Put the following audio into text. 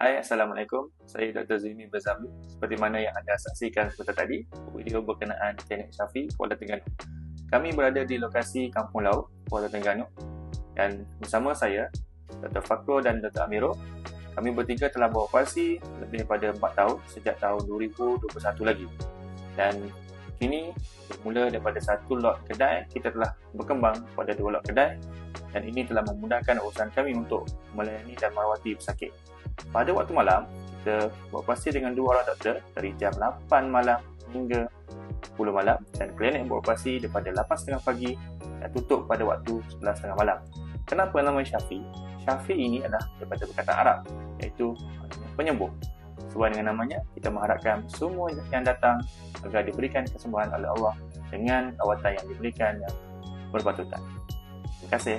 Hai, Assalamualaikum. Saya Dr. Zimi Bazami. Seperti mana yang anda saksikan sebentar tadi, video berkenaan Klinik Syafi, Kuala Terengganu. Kami berada di lokasi Kampung Laut, Kuala Terengganu. Dan bersama saya, Dr. Fakro dan Dr. Amiro, kami bertiga telah beroperasi lebih daripada 4 tahun sejak tahun 2021 lagi. Dan kini bermula daripada satu lot kedai, kita telah berkembang pada dua lot kedai dan ini telah memudahkan urusan kami untuk melayani dan merawati pesakit. Pada waktu malam, kita beroperasi dengan dua orang doktor dari jam 8 malam hingga 10 malam dan klinik beroperasi daripada 8.30 pagi dan tutup pada waktu 11.30 malam. Kenapa nama Syafi? Syafi ini adalah daripada perkataan Arab iaitu penyembuh. Sesuai dengan namanya, kita mengharapkan semua yang datang agar diberikan kesembuhan oleh Allah dengan rawatan yang diberikan yang berpatutan. Terima kasih.